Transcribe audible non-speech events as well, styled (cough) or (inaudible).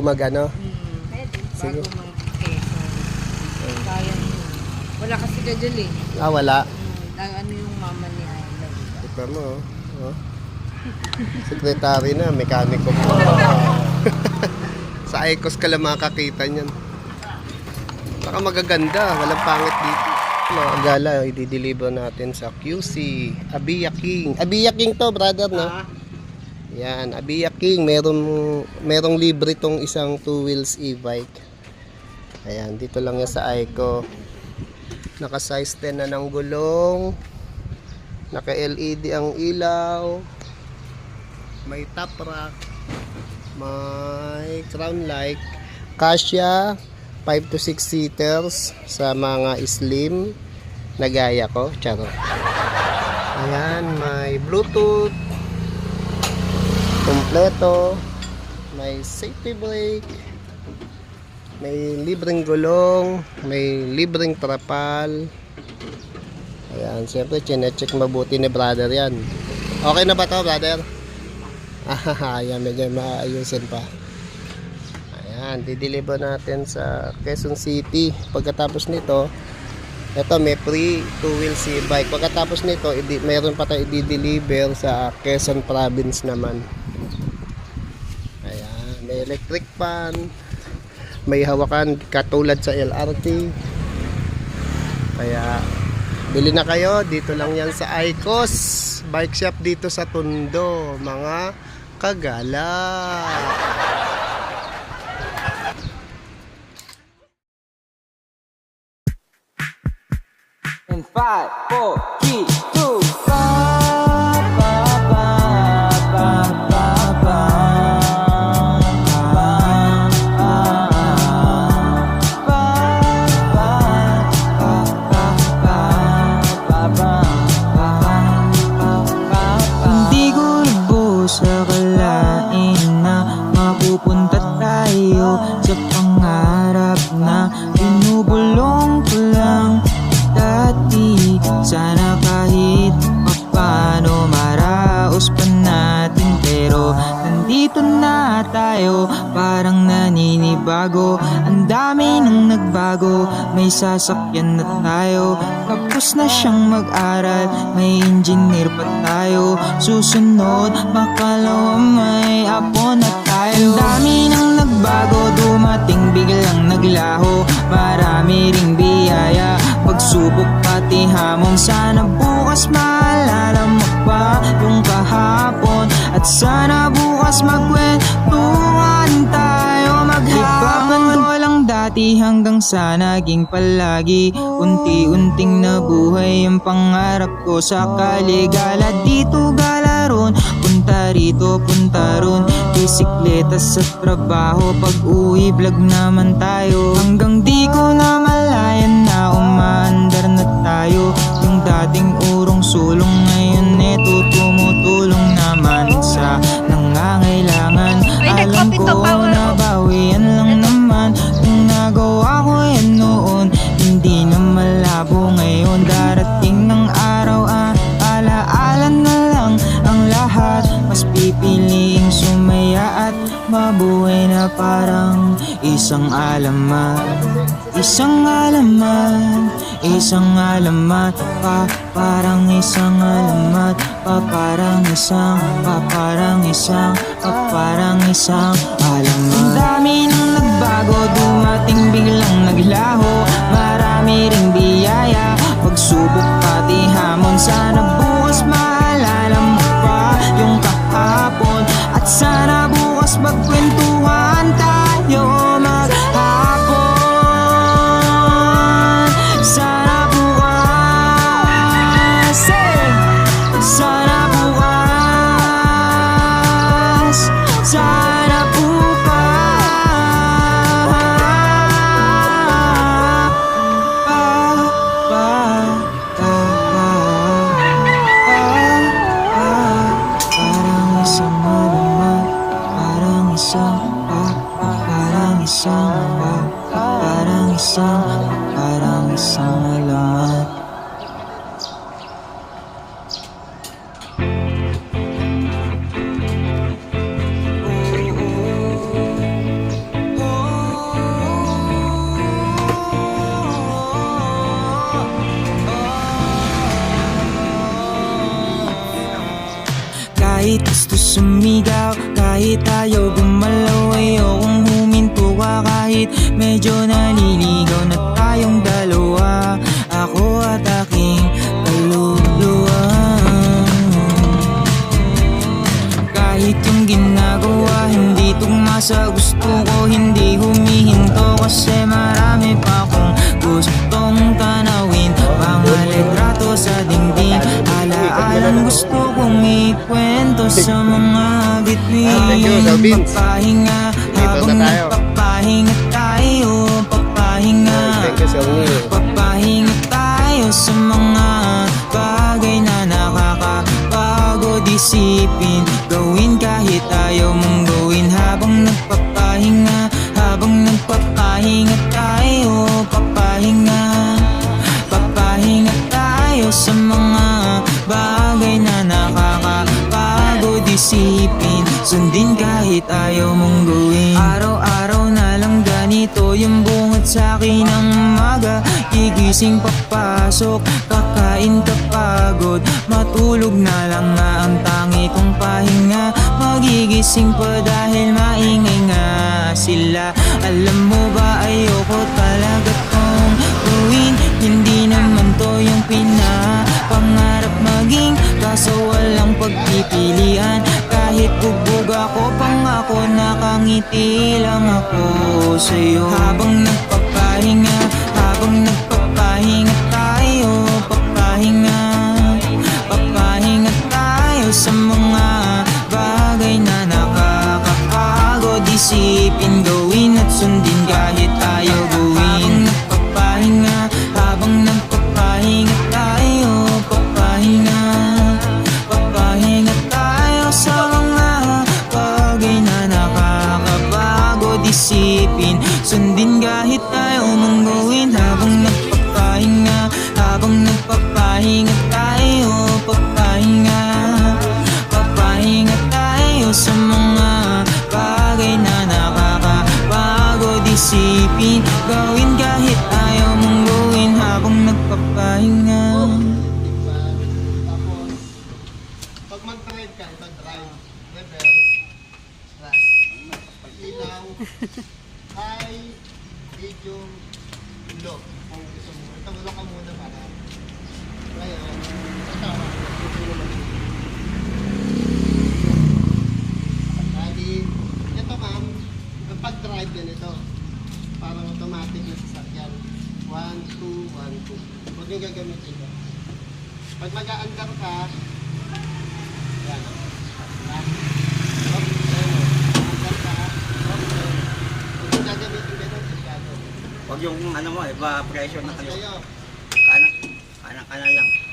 Mag ano? Pwede. Sige. Bago mag-Quezon. Kaya nyo. Wala kasi ka dyan eh. Ah, wala. Hmm, ang ano yung mama ni Ayla. Ito mo, oh. oh. Sekretary na, mekaniko po. (laughs) Sa Icos ka lang makakita niyan. Saka magaganda, walang pangit dito. Mga gala, i-deliver natin sa QC. Abiya King. Abiya King to, brother, no? Yan, Abiya King. Meron, merong libre tong isang two wheels e-bike. Ayan, dito lang yan sa Ico. Naka-size 10 na ng gulong. Naka-LED ang ilaw. May top rack. May crown light. Kasya 5 to 6 seaters sa mga slim na gaya ko. Charot. Ayan, may Bluetooth. Kompleto. May safety brake. May libreng gulong. May libreng trapal. Ayan, siyempre, chinecheck mabuti ni brother yan. Okay na ba to, brother? Ah, (laughs) ayan, medyo maayusin pa. Ayan, dideliver natin sa Quezon City. Pagkatapos nito, ito may free two-wheel bike. Pagkatapos nito, mayroon pa tayo i-deliver sa Quezon Province naman electric pan may hawakan katulad sa LRT kaya bili na kayo. Dito lang yan sa Icos bike shop dito sa Tondo mga kagala. In 5, 4, 3, tayo parang naninibago. Ang dami nang nagbago may sasakyan na tayo. Tapos na siyang mag-aral may engineer pa tayo. Susunod makalawa may apo na tayo. Ang dami nang nagbago dumating biglang naglaho. Marami ring biyaya Pagsubok pati hamon. Sana bukas maalala mo pa yung kahapon. At sana bukas magkwentuhan dati hanggang sa naging palagi Unti-unting nabuhay ang pangarap ko. Sa kaligala Dito gala ron, punta rito, punta ron. Bisikleta sa trabaho, pag uwi vlog naman tayo. Hanggang di ko na malayan na umaandar na tayo. Yung dating urong sulong ngayon eto tumutulong naman sa nangangailangan. Alam ko alamat Isang alamat, isang alamat pa Parang isang alamat pa Parang isang, pa Parang isang, pa Parang isang alamat Ang dami nang nagbago Dumating biglang naglaho sumigaw Kahit ayaw gumalaw Ayokong huminto ka kahit Medyo naliligaw na tayong dalawa. Ako at aking kaluluwa. Kahit yung ginagawa Hindi tugma sa gusto ko Hindi humihinto Kasi marami pa akong gustong tanawin. Litrato sa dingding Alaalang gusto kong ikwento Sa mga Vince. Papahinga Dito Habang nagpapahinga tayo Papahinga Neil. Papahinga tayo sa mga bagay na nakakapagod isipin Gawin Sundin kahit ayaw mong gawin. Araw-araw na lang ganito yung bungot sa akin ng umaga. Gigising papasok, kakain kapagod Matulog na lang nga ang tangi kong pahinga. Magigising pa dahil maingay Nakangiti lang ako sa'yo. Habang nagpapahinga Habang nagpapahinga tayo Papahinga Papahinga tayo sa mga bagay na nakakapagod. Isipin, gawin at sundin kahit Pag mag-aandar ka, yan. Huwag yung ano mo, iba pressure na kayo, Kanan, kanan, kanan lang.